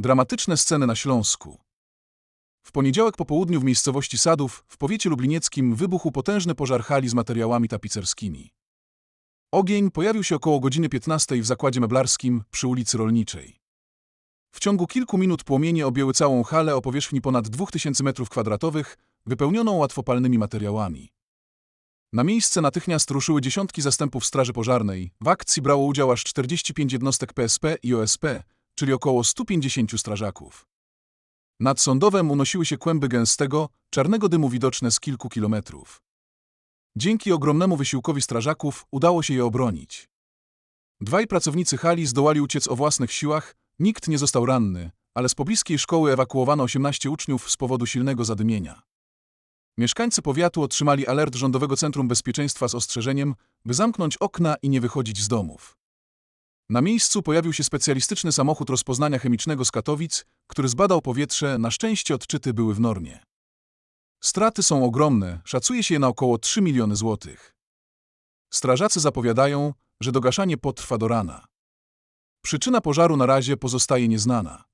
Dramatyczne sceny na Śląsku. W poniedziałek po południu w miejscowości Sadów w powiecie lublinieckim wybuchł potężny pożar hali z materiałami tapicerskimi. Ogień pojawił się około godziny 15 w zakładzie meblarskim przy ulicy Rolniczej. W ciągu kilku minut płomienie objęły całą halę o powierzchni ponad 2000 m2, wypełnioną łatwopalnymi materiałami. Na miejsce natychmiast ruszyły dziesiątki zastępów Straży Pożarnej. W akcji brało udział aż 45 jednostek PSP i OSP, czyli około 150 strażaków. Nad sądowem unosiły się kłęby gęstego, czarnego dymu widoczne z kilku kilometrów. Dzięki ogromnemu wysiłkowi strażaków udało się je obronić. Dwaj pracownicy hali zdołali uciec o własnych siłach, nikt nie został ranny, ale z pobliskiej szkoły ewakuowano 18 uczniów z powodu silnego zadymienia. Mieszkańcy powiatu otrzymali alert Rządowego Centrum Bezpieczeństwa z ostrzeżeniem, by zamknąć okna i nie wychodzić z domów. Na miejscu pojawił się specjalistyczny samochód rozpoznania chemicznego z Katowic, który zbadał powietrze, na szczęście odczyty były w normie. Straty są ogromne, szacuje się je na około 3 miliony złotych. Strażacy zapowiadają, że dogaszanie potrwa do rana. Przyczyna pożaru na razie pozostaje nieznana.